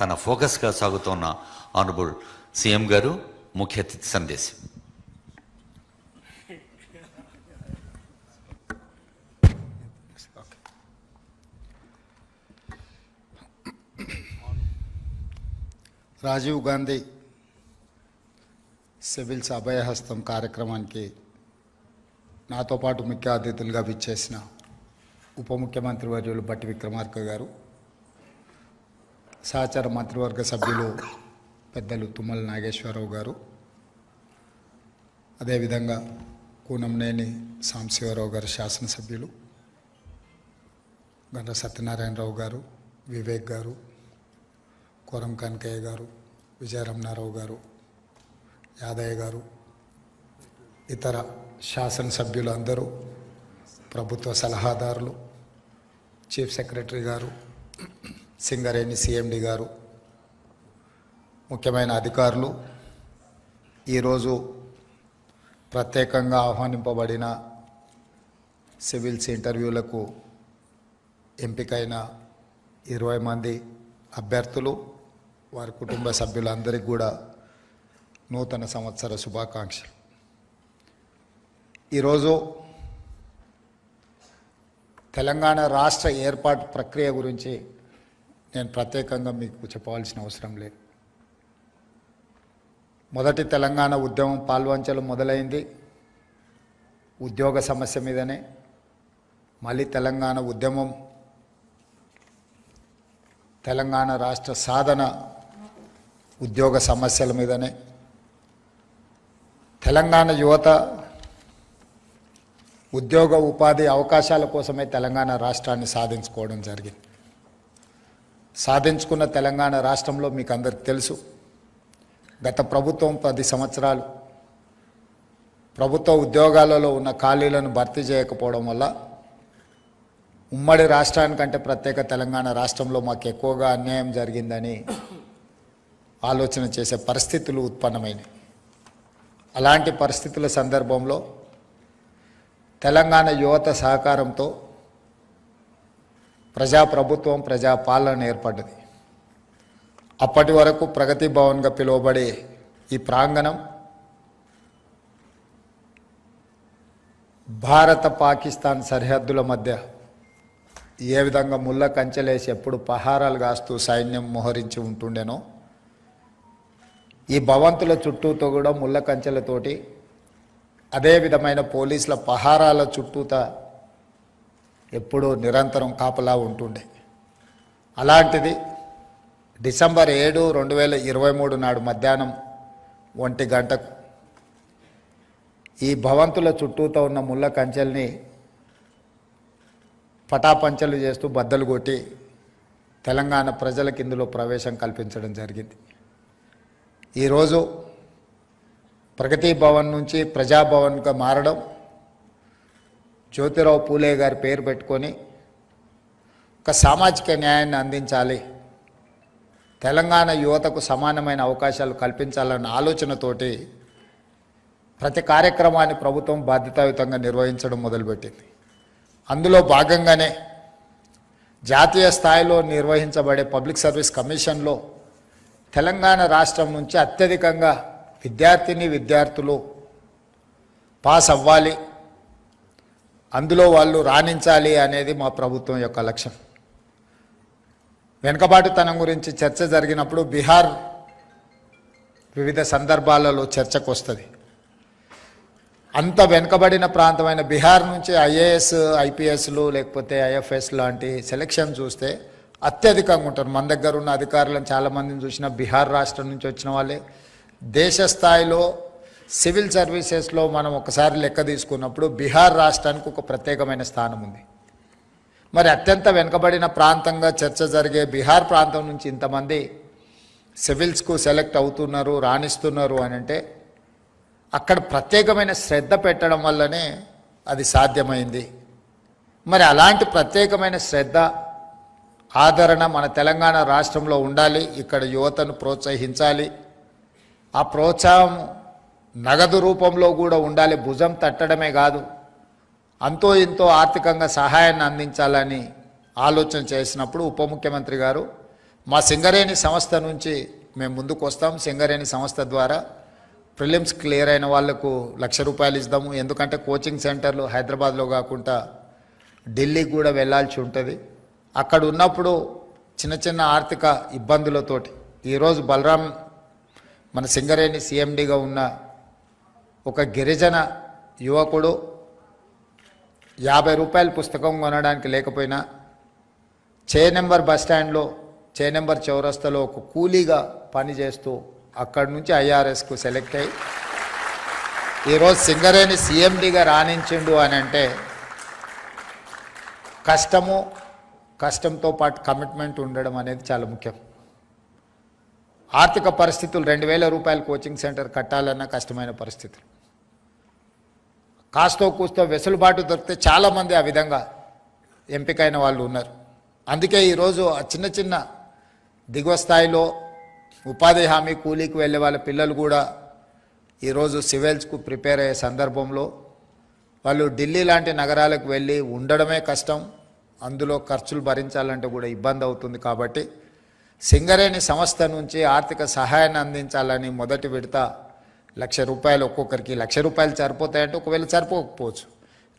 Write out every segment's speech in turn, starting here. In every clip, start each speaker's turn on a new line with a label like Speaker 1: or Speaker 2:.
Speaker 1: తన ఫోకస్గా సాగుతున్న honourable CM గారు ముఖ్య అతిథి సందేశం
Speaker 2: రాజీవ్ గాంధీ సివిల్స్ అభయహస్తం కార్యక్రమానికి నాతో పాటు ముఖ్య అతిథులుగా విచ్చేసిన ఉప ముఖ్యమంత్రి వర్యులు బట్టి విక్రమార్క గారు. సహచార మంత్రివర్గ సభ్యులు పెద్దలు తుమ్మల నాగేశ్వరరావు గారు. అదేవిధంగా కూనంనేని సాంశివరావు గారు శాసనసభ్యులు. గంట సత్యనారాయణరావు గారు వివేక్ గారు కోరం కనకయ్య గారు విజయరమణారావు గారు యాదయ్య గారు ఇతర శాసనసభ్యులు అందరూ ప్రభుత్వ సలహాదారులు చీఫ్ సెక్రటరీ గారు సింగరేణి సిఎండి గారు ముఖ్యమైన అధికారులు ఈరోజు ప్రత్యేకంగా ఆహ్వానింపబడిన సివిల్స్ ఇంటర్వ్యూలకు ఎంపికైన ఇరవై మంది అభ్యర్థులు వారి కుటుంబ సభ్యులందరికీ కూడా నూతన సంవత్సర శుభాకాంక్షలు. ఈరోజు తెలంగాణ రాష్ట్ర ఏర్పాటు ప్రక్రియ గురించి నేను ప్రత్యేకంగా మీకు చెప్పవలసిన అవసరం లేదు. మొదటి తెలంగాణ ఉద్యమం పాల్వంచలు మొదలైంది. ఉద్యోగ సమస్య మీదనే. మళ్ళీ తెలంగాణ ఉద్యమం తెలంగాణ రాష్ట్ర సాధన ఉద్యోగ సమస్యల మీదనే. తెలంగాణ యువత ఉద్యోగ ఉపాధి అవకాశాల కోసమే తెలంగాణ రాష్ట్రాన్ని సాధించుకోవడం జరిగింది. సాధించుకున్న తెలంగాణ రాష్ట్రంలో మీకు అందరికి తెలుసు. గత ప్రభుత్వం పది సంవత్సరాలు ప్రభుత్వ ఉద్యోగాలలో ఉన్న ఖాళీలను భర్తీ చేయకపోవడం వల్ల ఉమ్మడి రాష్ట్రానికంటే ప్రత్యేక తెలంగాణ రాష్ట్రంలో మాకు ఎక్కువగా అన్యాయం జరిగిందని ఆలోచన చేసే పరిస్థితులు ఉత్పన్నమైనవి అలాంటి పరిస్థితుల సందర్భంలో తెలంగాణ యువత సహకారంతో ప్రజాప్రభుత్వం ప్రజాపాలన ఏర్పడ్డది. అప్పటి వరకు ప్రగతి భవన్గా పిలువబడే ఈ ప్రాంగణం భారత పాకిస్తాన్ సరిహద్దుల మధ్య ఏ విధంగా ముళ్ళ కంచెలేసి ఎప్పుడు పహారాలు కాస్తూ సైన్యం మోహరించి ఉంటుండెనో ఈ భవంతుల చుట్టూతో కూడా ముళ్ళ కంచెలతోటి అదే విధమైన పోలీసుల పహారాల చుట్టూత ఎప్పుడూ నిరంతరం కాపలా ఉంటుండే. అలాంటిది డిసెంబర్ ఏడు రెండు వేల ఇరవై మూడు నాడు మధ్యాహ్నం ఒంటి గంటకు ఈ భవంతుల చుట్టూతో ఉన్న ముళ్ళ కంచెల్ని పటాపంచలు చేస్తూ బద్దలు కొట్టి తెలంగాణ ప్రజలకు ఇందులో ప్రవేశం కల్పించడం జరిగింది. ఈరోజు ప్రగతి భవన్ నుంచి ప్రజాభవన్గా మారడం జ్యోతిరావు పూలే గారి పేరు పెట్టుకొని ఒక సామాజిక న్యాయాన్ని అందించాలి. తెలంగాణ యువతకు సమానమైన అవకాశాలు కల్పించాలన్న ఆలోచనతోటి ప్రతి కార్యక్రమాన్ని ప్రభుత్వం బాధ్యతాయుతంగా నిర్వహించడం మొదలుపెట్టింది. అందులో భాగంగానే జాతీయ స్థాయిలో నిర్వహించబడే పబ్లిక్ సర్వీస్ కమిషన్లో తెలంగాణ రాష్ట్రం నుంచి అత్యధికంగా విద్యార్థిని విద్యార్థులు పాస్ అవ్వాలి. అందులో వాళ్ళు రాణించాలి అనేది మా ప్రభుత్వం యొక్క లక్ష్యం. వెనుకబాటుతనం గురించి చర్చ జరిగినప్పుడు బీహార్ వివిధ సందర్భాలలో చర్చకు వస్తుంది. అంత వెనుకబడిన ప్రాంతమైన బీహార్ నుంచి ఐఏఎస్ ఐపీఎస్లు లేకపోతే ఐఎఫ్ఎస్ లాంటి సెలక్షన్ చూస్తే అత్యధికంగా ఉంటారు. మన దగ్గర ఉన్న అధికారులను చాలామందిని చూసిన బీహార్ రాష్ట్రం నుంచి వచ్చిన వాళ్ళే. దేశ స్థాయిలో సివిల్ సర్వీసెస్లో మనం ఒకసారి లెక్క తీసుకున్నప్పుడు బీహార్ రాష్ట్రానికి ఒక ప్రత్యేకమైన స్థానం ఉంది. మరి అత్యంత వెనుకబడిన ప్రాంతంగా చర్చ జరిగే బీహార్ ప్రాంతం నుంచి ఇంతమంది సివిల్స్కు సెలెక్ట్ అవుతున్నారు రాణిస్తున్నారు అని అంటే అక్కడ ప్రత్యేకమైన శ్రద్ధ పెట్టడం వల్లనే అది సాధ్యమైంది. మరి అలాంటి ప్రత్యేకమైన శ్రద్ధ ఆదరణ మన తెలంగాణ రాష్ట్రంలో ఉండాలి ఇక్కడ యువతను ప్రోత్సహించాలి. ఆ ప్రోత్సాహం నగదు రూపంలో కూడా ఉండాలి భుజం తట్టడమే కాదు. అంతో ఇంతో ఆర్థికంగా సహాయాన్ని అందించాలని ఆలోచన చేసినప్పుడు ఉప ముఖ్యమంత్రి గారు మా సింగరేణి సంస్థ నుంచి మేము ముందుకు వస్తాం. సింగరేణి సంస్థ ద్వారా ప్రిలిమ్స్ క్లియర్ అయిన వాళ్ళకు లక్ష రూపాయలు ఇస్తాము. ఎందుకంటే కోచింగ్ సెంటర్లు హైదరాబాద్లో కాకుండా ఢిల్లీకి కూడా వెళ్ళాల్సి ఉంటుంది. అక్కడ ఉన్నప్పుడు చిన్న చిన్న ఆర్థిక ఇబ్బందులతోటి ఈరోజు బలరాం మన సింగరేణి సీఎండీగా ఉన్న ఒక గిరిజన యువకుడు యాభై రూపాయల పుస్తకం కొనడానికి లేకపోయినా చే నెంబర్ బస్ స్టాండ్లో చే నెంబర్ చౌరస్తలో ఒక కూలీగా పనిచేస్తూ అక్కడి నుంచి ఐఆర్ఎస్కు సెలెక్ట్ అయ్యి ఈరోజు సింగరేణి సీఎండిగా రాణించిండు అని అంటే కష్టము కష్టంతో పాటు కమిట్మెంట్ ఉండడం అనేది చాలా ముఖ్యం. ఆర్థిక పరిస్థితులు రెండు వేల రూపాయల కోచింగ్ సెంటర్ కట్టాలన్న కష్టమైన పరిస్థితులు. కాస్తో కూస్తో వెసులుబాటు దొరికితే చాలామంది ఆ విధంగా ఎంపికైన వాళ్ళు ఉన్నారు. అందుకే ఈరోజు ఆ చిన్న చిన్న దిగువ స్థాయిలో ఉపాధి హామీ కూలీకి వెళ్ళే వాళ్ళ పిల్లలు కూడా ఈరోజు సివిల్స్కు ప్రిపేర్ అయ్యే సందర్భంలో వాళ్ళు ఢిల్లీ లాంటి నగరాలకు వెళ్ళి ఉండడమే కష్టం. అందులో ఖర్చులు భరించాలంటే కూడా ఇబ్బంది అవుతుంది కాబట్టి సింగరేణి సంస్థ నుంచి ఆర్థిక సహాయాన్ని అందించాలని మొదటి విడత లక్ష రూపాయలు ఒక్కొక్కరికి. లక్ష రూపాయలు సరిపోతాయంటే ఒకవేళ సరిపోకపోవచ్చు.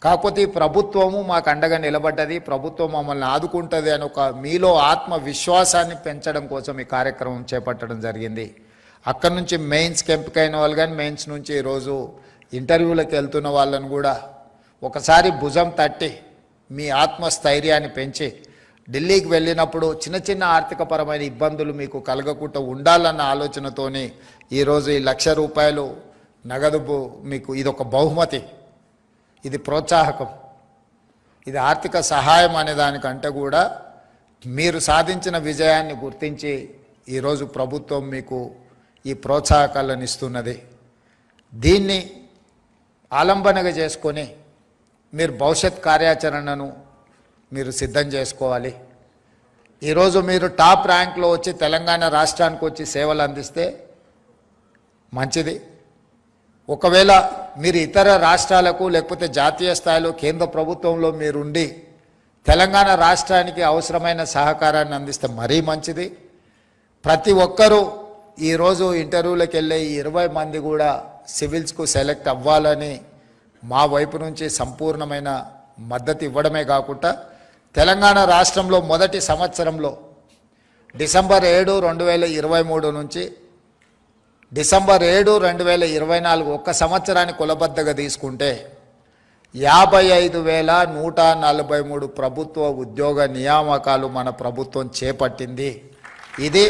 Speaker 2: కాకపోతే ఈ ప్రభుత్వము మాకు అండగా నిలబడ్డది. ప్రభుత్వం మమ్మల్ని ఆదుకుంటుంది అని ఒక మీలో ఆత్మవిశ్వాసాన్ని పెంచడం కోసం ఈ కార్యక్రమం చేపట్టడం జరిగింది. అక్కడి నుంచి మెయిన్స్కి ఎంపికైన వాళ్ళు కానీ మెయిన్స్ నుంచి ఈరోజు ఇంటర్వ్యూలకు వెళ్తున్న వాళ్ళని కూడా ఒకసారి భుజం తట్టి మీ ఆత్మస్థైర్యాన్ని పెంచి ఢిల్లీకి వెళ్ళినప్పుడు చిన్న చిన్న ఆర్థికపరమైన ఇబ్బందులు మీకు కలగకుండా ఉండాలన్న ఆలోచనతోనే ఈరోజు ఈ లక్ష రూపాయలు నగదు మీకు ఇది ఒక బహుమతి. ఇది ప్రోత్సాహకం. ఇది ఆర్థిక సహాయం అనే దానికంటే కూడా మీరు సాధించిన విజయాన్ని గుర్తించి ఈరోజు ప్రభుత్వం మీకు ఈ ప్రోత్సాహకాలను ఇస్తున్నది. దీన్ని ఆలంబనగా చేసుకొని మీరు భవిష్యత్ కార్యాచరణను మీరు సిద్ధం చేసుకోవాలి. ఈరోజు మీరు టాప్ ర్యాంక్లో వచ్చి తెలంగాణ రాష్ట్రానికి వచ్చి సేవలు అందిస్తే మంచిది. ఒకవేళ మీరు ఇతర రాష్ట్రాలకు లేకపోతే జాతీయ స్థాయిలో కేంద్ర ప్రభుత్వంలో మీరుండి తెలంగాణ రాష్ట్రానికి అవసరమైన సహకారాన్ని అందిస్తే మరీ మంచిది. ప్రతి ఒక్కరూ ఈరోజు ఇంటర్వ్యూలకు వెళ్ళే ఈ ఇరవై మంది కూడా సివిల్స్కు సెలెక్ట్ అవ్వాలని మా వైపు నుంచి సంపూర్ణమైన మద్దతు ఇవ్వడమే కాకుండా తెలంగాణ రాష్ట్రంలో మొదటి సంవత్సరంలో డిసెంబర్ ఏడు రెండు వేల ఇరవై మూడు నుంచి డిసెంబర్ ఏడు రెండు వేల ఇరవై నాలుగు ఒక్క సంవత్సరాన్ని కులబద్దగా తీసుకుంటే యాభై ఐదు వేల నూట నలభై మూడు ప్రభుత్వ ఉద్యోగ నియామకాలు మన ప్రభుత్వం చేపట్టింది. ఇది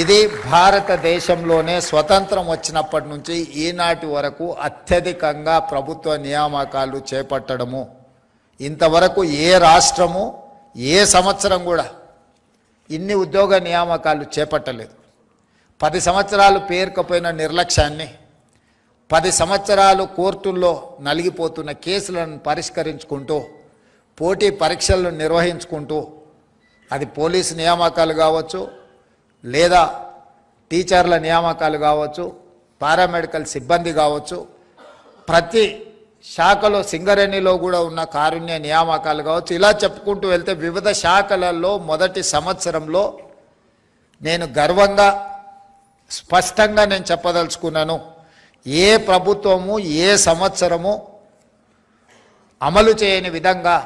Speaker 2: ఇది భారతదేశంలోనే స్వతంత్రం వచ్చినప్పటి నుంచి ఈనాటి వరకు అత్యధికంగా ప్రభుత్వ నియామకాలు చేపట్టడము. ఇంతవరకు ఏ రాష్ట్రము ఏ సంవత్సరం కూడా ఇన్ని ఉద్యోగ నియామకాలు చేపట్టలేదు. పది సంవత్సరాలు పేరుకపోయిన నిర్లక్ష్యాన్ని పది సంవత్సరాలు కోర్టుల్లో నలిగిపోతున్న కేసులను పరిష్కరించుకుంటూ పోటీ పరీక్షలను నిర్వహించుకుంటూ అది పోలీసు నియామకాలు కావచ్చు లేదా టీచర్ల నియామకాలు కావచ్చు పారామెడికల్ సిబ్బంది కావచ్చు ప్రతి శాఖలో సింగరేణిలో కూడా ఉన్న కారుణ్య నియామకాలు కావచ్చు ఇలా చెప్పుకుంటూ వెళ్తే వివిధ శాఖలలో మొదటి సంవత్సరంలో నేను గర్వంగా స్పష్టంగా నేను చెప్పదలుచుకున్నాను ఏ ప్రభుత్వము ఏ సంవత్సరము అమలు చేయని విధంగా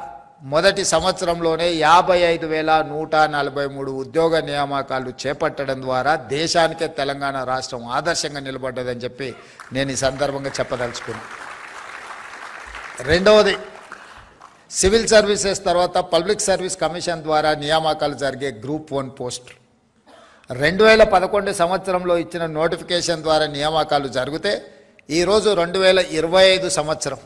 Speaker 2: మొదటి సంవత్సరంలోనే యాభై ఐదు వేల నూట నలభై మూడు ఉద్యోగ నియామకాలు చేపట్టడం ద్వారా దేశానికే తెలంగాణ రాష్ట్రం ఆదర్శంగా నిలబడ్డదని చెప్పి నేను ఈ సందర్భంగా చెప్పదలుచుకున్నాను. రెండవది సివిల్ సర్వీసెస్ తర్వాత పబ్లిక్ సర్వీస్ కమిషన్ ద్వారా నియామకాలు జరిగే గ్రూప్ వన్ పోస్టులు. రెండు వేల పదకొండు సంవత్సరంలో ఇచ్చిన నోటిఫికేషన్ ద్వారా నియామకాలు జరిగితే ఈరోజు రెండు వేల ఇరవై ఐదు సంవత్సరం.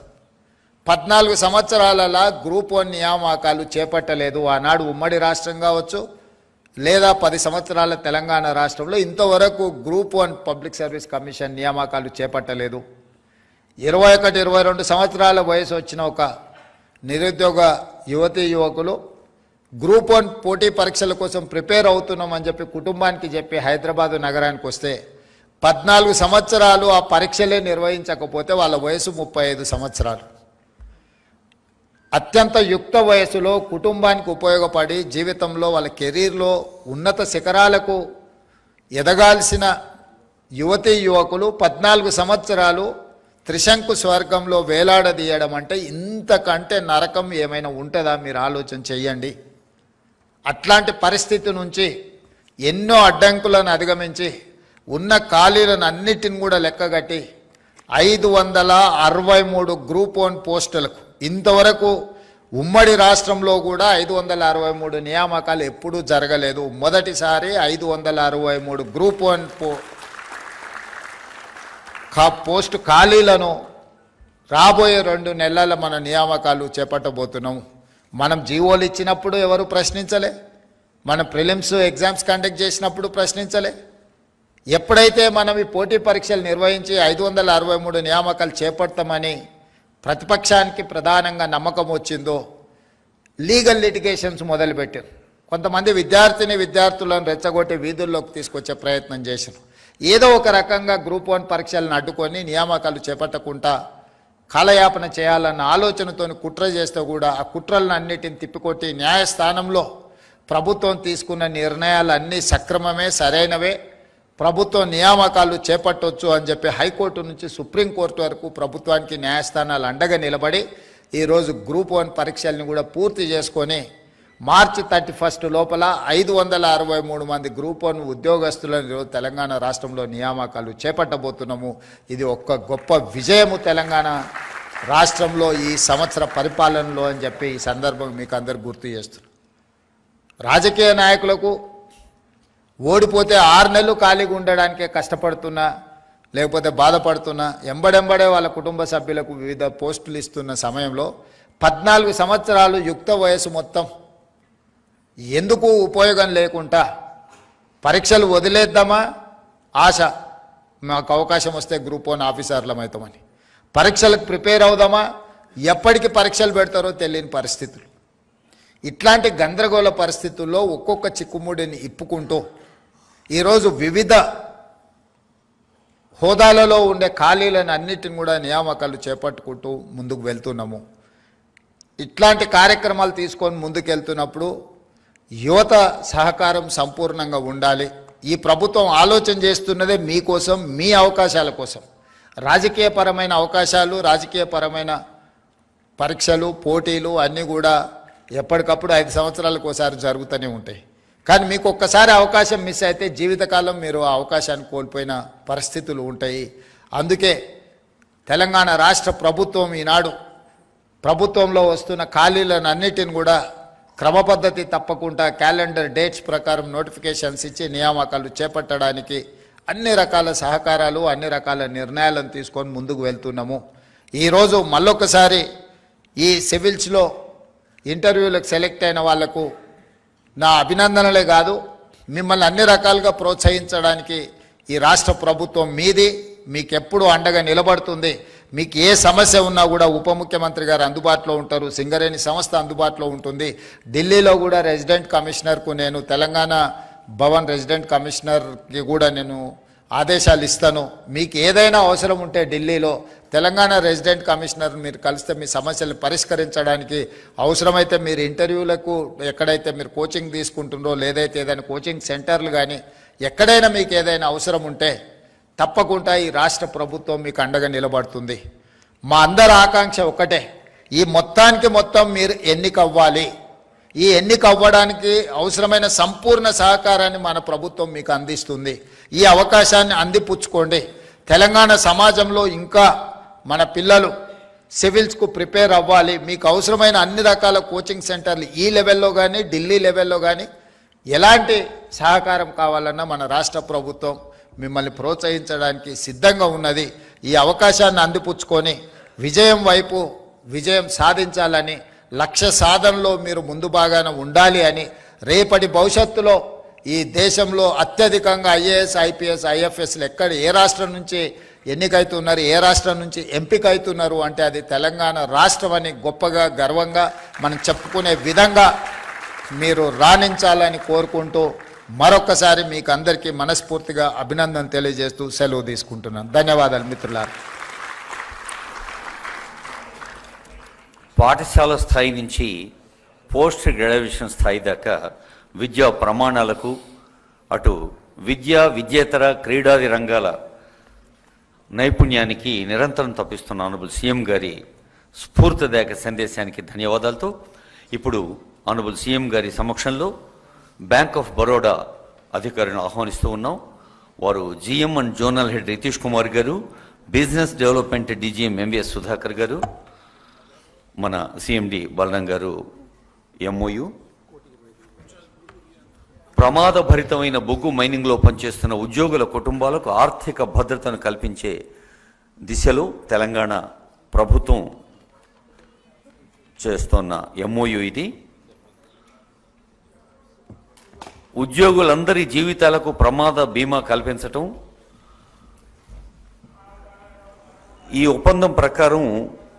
Speaker 2: పద్నాలుగు సంవత్సరాలలో గ్రూప్ వన్ నియామకాలు చేపట్టలేదు. ఆనాడు ఉమ్మడి రాష్ట్రం కావచ్చు లేదా పది సంవత్సరాల తెలంగాణ రాష్ట్రంలో ఇంతవరకు group one public service commission నియామకాలు చేపట్టలేదు. ఇరవై ఒకటి ఇరవై రెండు సంవత్సరాల వయసు వచ్చిన ఒక నిరుద్యోగ యువతీ యువకులు గ్రూప్ వన్ పోటీ పరీక్షల కోసం ప్రిపేర్ అవుతున్నామని చెప్పి కుటుంబానికి చెప్పి హైదరాబాదు నగరానికి వస్తే పద్నాలుగు సంవత్సరాలు ఆ పరీక్షలే నిర్వహించకపోతే వాళ్ళ వయసు ముప్పై ఐదు సంవత్సరాలు. అత్యంత యుక్త వయసులో కుటుంబానికి ఉపయోగపడి జీవితంలో వాళ్ళ కెరీర్లో ఉన్నత శిఖరాలకు ఎదగాల్సిన యువతీ యువకులు పద్నాలుగు సంవత్సరాలు త్రిశంకు స్వర్గంలో వేలాడదీయడం అంటే ఇంతకంటే నరకం ఏమైనా ఉంటుందా మీరు ఆలోచన చెయ్యండి. అట్లాంటి పరిస్థితి నుంచి ఎన్నో అడ్డంకులను అధిగమించి ఉన్న ఖాళీలను అన్నిటిని కూడా లెక్కగట్టి ఐదు వందల అరవై మూడు గ్రూప్ వన్ పోస్టులకు ఇంతవరకు ఉమ్మడి రాష్ట్రంలో కూడా ఐదు వందల అరవై మూడు నియామకాలు ఎప్పుడూ జరగలేదు. మొదటిసారి ఐదు వందల అరవై మూడు గ్రూప్ వన్ పో కా పోస్టు ఖాళీలను రాబోయే రెండు నెలల మన నియామకాలు చేపట్టబోతున్నాం. మనం జీవోలు ఇచ్చినప్పుడు ఎవరు ప్రశ్నించలే? మన ప్రిలిమ్స్ ఎగ్జామ్స్ కండక్ట్ చేసినప్పుడు ప్రశ్నించలే? ఎప్పుడైతే మనం ఈ పోటీ పరీక్షలు నిర్వహించి ఐదు వందల అరవై మూడు నియామకాలు చేపడతామని ప్రతిపక్షానికి ప్రధానంగా నమ్మకం వచ్చిందో లీగల్ లిటిగేషన్స్ మొదలుపెట్టారు. కొంతమంది విద్యార్థిని విద్యార్థులను రెచ్చగొట్టి వీధుల్లోకి తీసుకొచ్చే ప్రయత్నం చేశారు. ఏదో ఒక రకంగా గ్రూప్ వన్ పరీక్షలను అడ్డుకొని నియామకాలు చేపట్టకుండా కాలయాపన చేయాలన్న ఆలోచనతో కుట్ర చేస్తే కూడా ఆ కుట్రలను అన్నిటిని తిప్పికొట్టి న్యాయస్థానంలో ప్రభుత్వం తీసుకున్న నిర్ణయాలు అన్నీ సక్రమమే సరైనవే. ప్రభుత్వం నియామకాలు చేపట్టవచ్చు అని చెప్పి హైకోర్టు నుంచి సుప్రీంకోర్టు వరకు ప్రభుత్వానికి న్యాయస్థానాలు అండగా నిలబడి ఈరోజు గ్రూప్ వన్ పరీక్షల్ని కూడా పూర్తి చేసుకొని మార్చి థర్టీ ఫస్ట్ లోపల ఐదు వందల అరవై మూడు మంది గ్రూప్ వన్ ఉద్యోగస్తులను తెలంగాణ రాష్ట్రంలో నియామకాలు చేపట్టబోతున్నాము. ఇది ఒక్క గొప్ప విజయము తెలంగాణ రాష్ట్రంలో ఈ సంవత్సర పరిపాలనలో అని చెప్పి ఈ సందర్భం మీకు అందరు గుర్తు చేస్తున్నారు రాజకీయ నాయకులకు ఓడిపోతే ఆరు నెలలు ఖాళీగా ఉండడానికే కష్టపడుతున్నా లేకపోతే బాధపడుతున్నా ఎంబడెంబడే వాళ్ళ కుటుంబ సభ్యులకు వివిధ పోస్టులు ఇస్తున్న సమయంలో పద్నాలుగు సంవత్సరాలు యుక్త వయసు మొత్తం ఎందుకు ఉపయోగం లేకుండా పరీక్షలు వదిలేద్దామా? ఆశ. మాకు అవకాశం వస్తే గ్రూప్ వన్ ఆఫీసర్లం అవుతామని. పరీక్షలకు ప్రిపేర్ అవుదామా? ఎప్పటికి పరీక్షలు పెడతారో తెలియని పరిస్థితులు. ఇట్లాంటి గందరగోళ పరిస్థితుల్లో ఒక్కొక్క చిక్కుముడిని ఇప్పుకుంటూ ఈరోజు వివిధ హోదాలలో ఉండే ఖాళీలను అన్నిటిని కూడా నియామకాలు చేపట్టుకుంటూ ముందుకు వెళ్తున్నాము. ఇట్లాంటి కార్యక్రమాలు తీసుకొని ముందుకెళ్తున్నప్పుడు యువత సహకారం సంపూర్ణంగా ఉండాలి. ఈ ప్రభుత్వం ఆలోచన చేస్తున్నదే మీకోసం మీ అవకాశాల కోసం. రాజకీయపరమైన అవకాశాలు రాజకీయపరమైన పరీక్షలు పోటీలు అన్నీ కూడా ఎప్పటికప్పుడు ఐదు సంవత్సరాలకు ఒకసారి జరుగుతూనే ఉంటాయి. కానీ మీకు ఒక్కసారి అవకాశం మిస్ అయితే జీవితకాలం మీరు ఆ అవకాశాన్ని కోల్పోయిన పరిస్థితులు ఉంటాయి. అందుకే తెలంగాణ రాష్ట్ర ప్రభుత్వం ఈనాడు ప్రభుత్వంలో వస్తున్న ఖాళీలను అన్నిటిని కూడా క్రమపద్ధతి తప్పకుండా క్యాలెండర్ డేట్స్ ప్రకారం నోటిఫికేషన్స్ ఇచ్చి నియామకాలు చేపట్టడానికి అన్ని రకాల సహకారాలు అన్ని రకాల నిర్ణయాలను తీసుకొని ముందుకు వెళ్తున్నాము. ఈరోజు మళ్ళొకసారి ఈ సివిల్స్లో ఇంటర్వ్యూలకు సెలెక్ట్ అయిన వాళ్ళకు నా అభినందనలే కాదు మిమ్మల్ని అన్ని రకాలుగా ప్రోత్సహించడానికి ఈ రాష్ట్ర ప్రభుత్వం మీది మీకెప్పుడు అండగా నిలబడుతుంది మీకు ఏ సమస్య ఉన్నా కూడా ఉప ముఖ్యమంత్రి గారు అందుబాటులో ఉంటారు. సింగరేణి సంస్థ అందుబాటులో ఉంటుంది. ఢిల్లీలో కూడా రెసిడెంట్ కమిషనర్కు నేను తెలంగాణ భవన్ రెసిడెంట్ కమిషనర్కి కూడా నేను ఆదేశాలు ఇస్తాను. మీకు ఏదైనా అవసరం ఉంటే ఢిల్లీలో తెలంగాణ రెసిడెంట్ కమిషనర్ మీరు కలిస్తే మీ సమస్యలు పరిష్కరించడానికి అవసరమైతే మీరు ఇంటర్వ్యూలకు ఎక్కడైతే మీరు కోచింగ్ తీసుకుంటుందో లేదైతే ఏదైనా కోచింగ్ సెంటర్లు కానీ ఎక్కడైనా మీకు ఏదైనా అవసరం ఉంటే తప్పకుండా ఈ రాష్ట్ర ప్రభుత్వం మీకు అండగా నిలబడుతుంది. మా అందరి ఆకాంక్ష ఒకటే ఈ మొత్తానికి మొత్తం మీరు ఎన్నిక అవ్వాలి ఈ ఎన్నిక అవ్వడానికి అవసరమైన సంపూర్ణ సహకారాన్ని మన ప్రభుత్వం మీకు అందిస్తుంది. ఈ అవకాశాన్ని అందిపుచ్చుకోండి. తెలంగాణ సమాజంలో ఇంకా మన పిల్లలు సివిల్స్కు ప్రిపేర్ అవ్వాలి. మీకు అవసరమైన అన్ని రకాల కోచింగ్ సెంటర్లు ఈ లెవెల్లో కానీ ఢిల్లీ లెవెల్లో కానీ ఎలాంటి సహకారం కావాలన్నా మన రాష్ట్ర ప్రభుత్వం మిమ్మల్ని ప్రోత్సహించడానికి సిద్ధంగా ఉన్నది ఈ అవకాశాన్ని అందిపుచ్చుకొని విజయం వైపు విజయం సాధించాలని లక్ష్య సాధనలో మీరు ముందు భాగాన ఉండాలి అని రేపటి భవిష్యత్తులో ఈ దేశంలో అత్యధికంగా ఐఏఎస్ ఐపీఎస్ ఐఎఫ్ఎస్లు ఎక్కడ ఏ రాష్ట్రం నుంచి ఎన్నికైతున్నారు ఏ రాష్ట్రం నుంచి ఎంపిక అవుతున్నారు అంటే అది తెలంగాణ రాష్ట్రం అని గొప్పగా గర్వంగా మనం చెప్పుకునే విధంగా మీరు రాణించాలని కోరుకుంటూ మరొకసారి మీకు అందరికీ మనస్ఫూర్తిగా అభినందన తెలియజేస్తూ సెలవు తీసుకుంటున్నాను. ధన్యవాదాలు మిత్రులారా.
Speaker 1: పాఠశాల స్థాయి నుంచి పోస్ట్ గ్రాడ్యుయేషన్ స్థాయి దాకా విద్యా ప్రమాణాలకు అటు విద్య విద్యేతర క్రీడాది రంగాల నైపుణ్యానికి నిరంతరం తప్పిస్తున్న ఆనబుల్ సీఎం గారి స్ఫూర్తిదాయక సందేశానికి ధన్యవాదాలతో ఇప్పుడు అనుబుల్ సీఎం గారి సమక్షంలో బ్యాంక్ ఆఫ్ బరోడా అధికారిని ఆహ్వానిస్తూ ఉన్నాం. వారు GM and zonal head Ritish Kumar గారు business development DGM MVS Sudhakar గారు మన సిఎండి బలరాం గారు ఎంఓయు ప్రమాదభరితమైన బొగ్గు మైనింగ్లో పనిచేస్తున్న ఉద్యోగుల కుటుంబాలకు ఆర్థిక భద్రతను కల్పించే దిశలో తెలంగాణ ప్రభుత్వం చేస్తున్న ఎంఓయు ఇది. ఉద్యోగులందరి జీవితాలకు ప్రమాద బీమా కల్పించటం ఈ ఒప్పందం ప్రకారం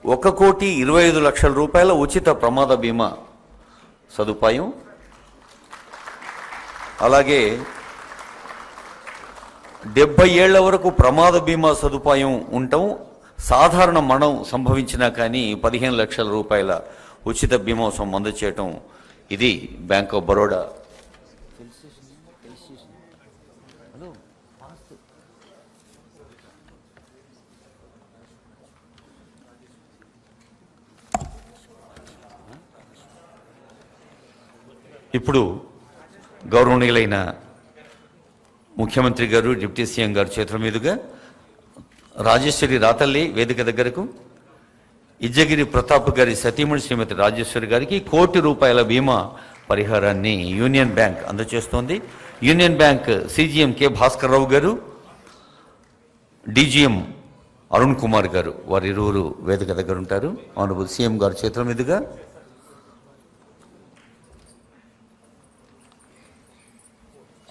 Speaker 1: ఒక కోటి ఇరవై ఐదు లక్షల రూపాయల ఉచిత ప్రమాద బీమా సదుపాయం. అలాగే డెబ్బై ఏళ్ళ వరకు ప్రమాద బీమా సదుపాయం ఉండటం సాధారణ మరణం సంభవించినా కానీ పదిహేను లక్షల రూపాయల ఉచిత బీమా అందచేయటం ఇది బ్యాంక్ ఆఫ్ బరోడా ఇప్పుడు గౌరవనీయులైన ముఖ్యమంత్రి గారు డిప్యూటీ సీఎం గారు చేతుల మీదుగా రాజేశ్వరి రాతల్లి వేదిక దగ్గరకు ఇజ్జగిరి ప్రతాప్ గారి సతీమణి శ్రీమతి రాజేశ్వరి గారికి కోటి రూపాయల బీమా పరిహారాన్ని union bank అందజేస్తోంది Union Bank CGM K Bhaskar Rao గారు డీజీఎం అరుణ్ కుమార్ గారు వారిరువురు వేదిక దగ్గర ఉంటారు ఆనరబుల్ సీఎం గారు చేతుల మీదుగా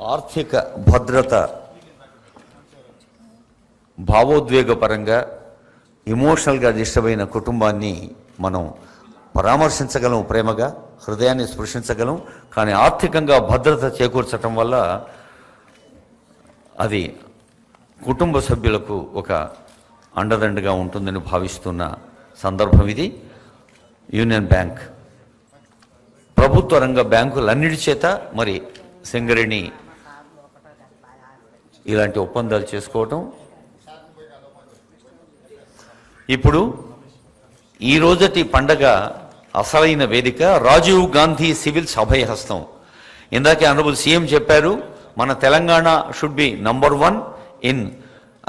Speaker 1: ఆర్థిక భద్రత భావోద్వేగపరంగా ఇమోషనల్గా డిస్టర్బ్ అయిన కుటుంబాన్ని మనం పరామర్శించగలం ప్రేమగా హృదయాన్ని స్పృశించగలం కానీ ఆర్థికంగా భద్రత చేకూర్చటం వల్ల అది కుటుంబ సభ్యులకు ఒక అండదండగా ఉంటుందని భావిస్తున్న సందర్భం ఇది. Union Bank. ప్రభుత్వ రంగ బ్యాంకులన్నిటి చేత మరి సింగరేణి ఇలాంటి ఒప్పందాలు చేసుకోవటం. ఇప్పుడు ఈ రోజటి పండగ అసలైన వేదిక రాజీవ్ గాంధీ సివిల్స్ అభయహస్తం ఇందాకే అనరబుల్ సీఎం చెప్పారు మన Telangana should be number one in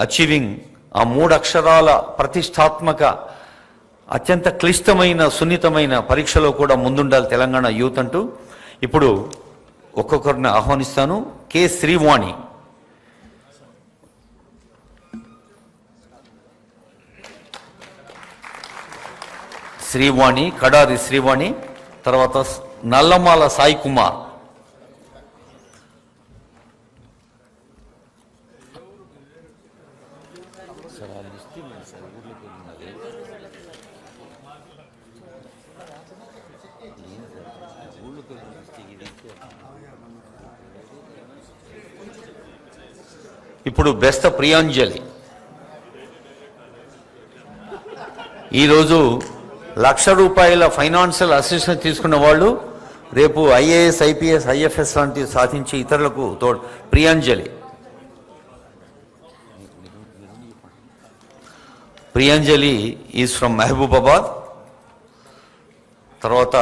Speaker 1: achieving ఆ మూడు అక్షరాల ప్రతిష్టాత్మక అత్యంత క్లిష్టమైన సున్నితమైన పరీక్షలో కూడా ముందుండాలి తెలంగాణ యూత్ అంటూ. ఇప్పుడు ఒక్కొక్కరిని ఆహ్వానిస్తాను. కె శ్రీవాణి. శ్రీవాణి కడారి శ్రీవాణి తర్వాత నల్లమాల సాయి కుమార్. ఇప్పుడు బెస్త ప్రియాంజలి. ఈరోజు లక్ష రూపాయల ఫైనాన్షియల్ అసిస్టెన్స్ తీసుకున్న వాళ్ళు రేపు ఐఏఎస్ ఐపీఎస్ ఐఎఫ్ఎస్ లాంటివి సాధించి ఇతరులకు తోడు. Priyanjali. Priyanjali is from Mahabubabad. తర్వాత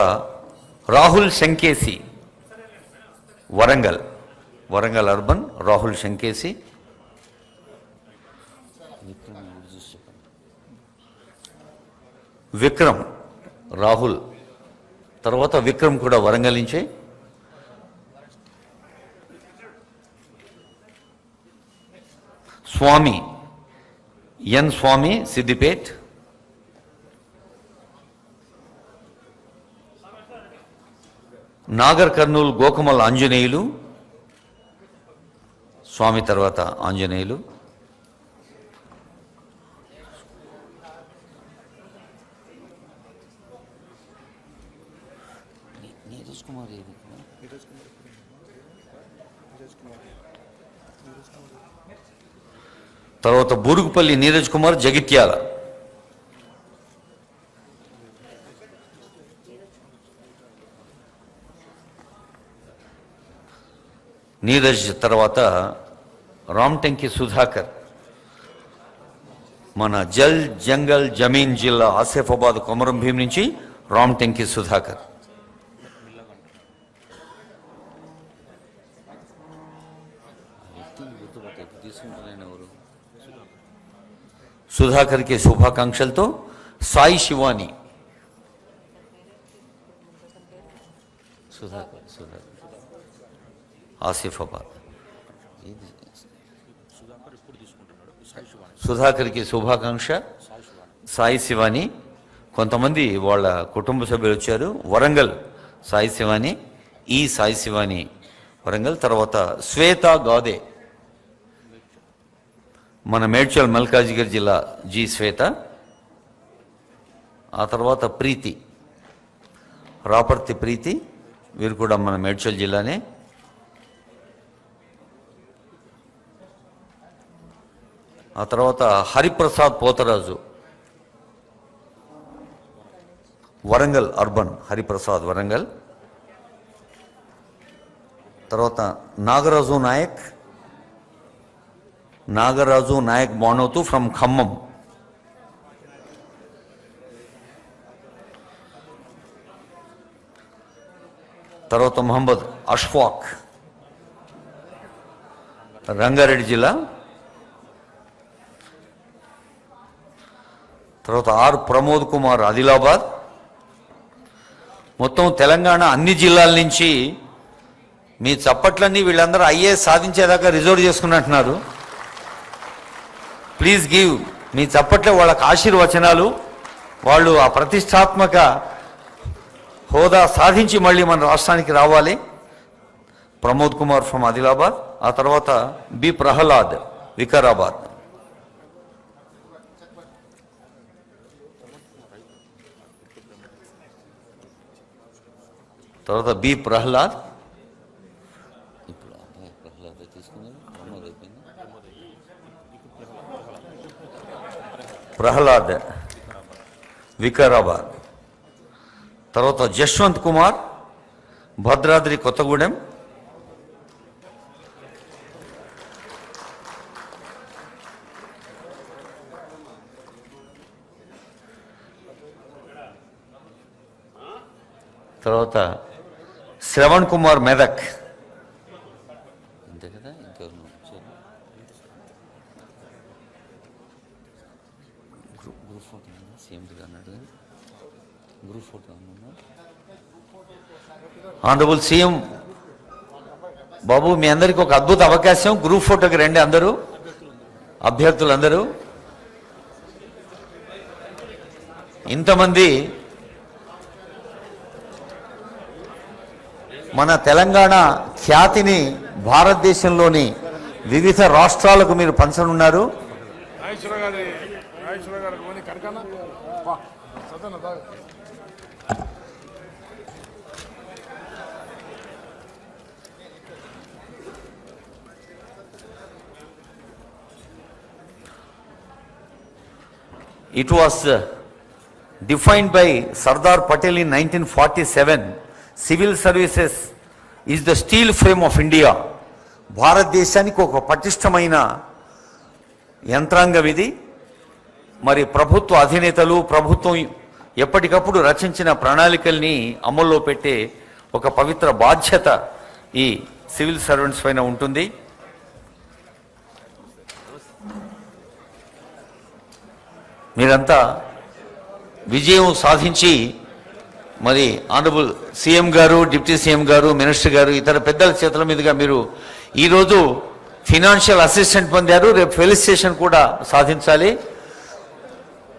Speaker 1: రాహుల్ శంకేసి వరంగల్. వరంగల్ అర్బన్ రాహుల్ శంకేసి. విక్రమ్ రాహుల్ తర్వాత విక్రమ్ కూడా వరంగల్ నుంచే స్వామి ఎన్ స్వామి సిద్దిపేట్. నాగర్ కర్నూలు గోకమల్ ఆంజనేయులు. స్వామి తర్వాత ఆంజనేయులు. తర్వాత బూరుగుపల్లి నీరజ్ కుమార్ జగిత్యాల. నీరజ్ తర్వాత రామ్టెంకి సుధాకర్. మన జల్ జంగల్ జమీన్ జిల్లా ఆసిఫాబాద్ కొమరం భీం నుంచి రామ్టెంకి సుధాకర్. సుధాకర్కి శుభాకాంక్షలతో సాయి శివాని. సుధాకర్ సుధాకర్ ఆసిఫాబాద్ సుధాకర్కి శుభాకాంక్ష సాయి శివాని. కొంతమంది వాళ్ళ కుటుంబ సభ్యులు వచ్చారు. వరంగల్ సాయి శివాని. ఈ సాయి శివాని వరంగల్. తర్వాత శ్వేత గాదే. మన మేడ్చల్ మల్కాజిగిరి జిల్లా జి శ్వేత ఆ తర్వాత ప్రీతి రాపర్తి ప్రీతి వీరు కూడా మన మేడ్చల్ జిల్లానే. ఆ తర్వాత హరిప్రసాద్ పోతరాజు వరంగల్ అర్బన్ హరిప్రసాద్ వరంగల్. తర్వాత నాగరాజు నాయక్ నాగరాజు నాయక్ బాణోతు ఫ్రమ్ ఖమ్మం. తర్వాత మహమ్మద్ అష్ఫాక్. రంగారెడ్డి జిల్లా. తర్వాత ఆర్ ప్రమోద్ కుమార్ ఆదిలాబాద్. మొత్తం తెలంగాణ అన్ని జిల్లాల నుంచి మీ చప్పట్లన్నీ వీళ్ళందరూ ఐఏఎస్ సాధించేదాకా రిజర్వ్ చేసుకున్నట్టున్నారు. Please give. మీ చప్పట్లో వాళ్ళకి ఆశీర్వచనాలు వాళ్ళు ఆ ప్రతిష్టాత్మక హోదా సాధించి మళ్ళీ మన రాష్ట్రానికి రావాలి. ప్రమోద్ కుమార్ ఫ్రమ్ ఆదిలాబాద్ ఆ తర్వాత బి ప్రహ్లాద్ వికారాబాద్. తర్వాత బి ప్రహ్లాద్ ఇప్పుడు అబ్బాయి ప్రహ్లాద్ తీసుకున్నారు ప్రమోద్ అయిపోయింది ప్రహ్లాద్ వికారాబాద్. తర్వాత జశ్వంత్ కుమార్ భద్రాద్రి కొత్తగూడెం. తర్వాత శ్రవణ్ కుమార్ మెదక్ అంతే కదా ఇంకెవరు వచ్చారు? గ్రూప్ గ్రూప్ ఫోటో ఉందా? సీఎం గారు అన్నాడు కదా. గ్రూప్ ఫోటో ఉందా? ఆనరబుల్ సీఎం బాబు మీ అందరికి ఒక అద్భుత అవకాశం. గ్రూప్ ఫోటోకి రండి అందరూ. అభ్యర్థులందరూ. ఇంతమంది మన తెలంగాణ ఖ్యాతిని భారతదేశంలోని వివిధ రాష్ట్రాలకు మీరు పంచనున్నారు. It was uh, defined by Sardar Patel in 1947. Civil services is the steel frame of India. భారతదేశానికి ఒక పటిష్టమైన యంత్రాంగం ఇది మరి ప్రభుత్వ అధినేతలు ప్రభుత్వం ఎప్పటికప్పుడు రచించిన ప్రణాళికల్ని అమల్లో పెట్టే ఒక పవిత్ర బాధ్యత ఈ సివిల్ సర్వెంట్స్ పైన ఉంటుంది మీరంతా విజయం సాధించి మరి honourable CM garu deputy CM garu minister garu ఇతర పెద్దల చేతుల మీదుగా మీరు ఈరోజు ఫినాన్షియల్ అసిస్టెంట్ పొందారు. రేపు ఫెలిసిటేషన్ కూడా సాధించాలి.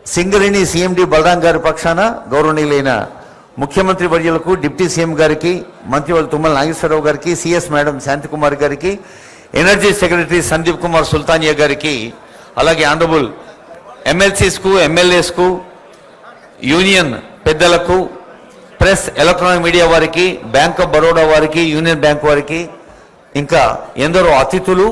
Speaker 1: సింగరేణి సీఎండి బలరాం గారి పక్షాన గౌరవనీయులైన ముఖ్యమంత్రి వర్యులకు డిప్యూటీ సీఎం గారికి మంత్రివర్గ తుమ్మల నాగేశ్వరరావు గారికి సిఎస్ మేడం శాంతికుమార్ గారికి ఎనర్జీ సెక్రటరీ సందీప్ కుమార్ సుల్తానియా గారికి అలాగే ఆనరబుల్ ఎమ్మెల్సీస్కు ఎమ్మెల్యేస్కు యూనియన్ పెద్దలకు ప్రెస్ ఎలక్ట్రానిక్ మీడియా వారికి బ్యాంక్ ఆఫ్ బరోడా వారికి యూనియన్ బ్యాంక్ వారికి ఇంకా ఎందరో అతిథులు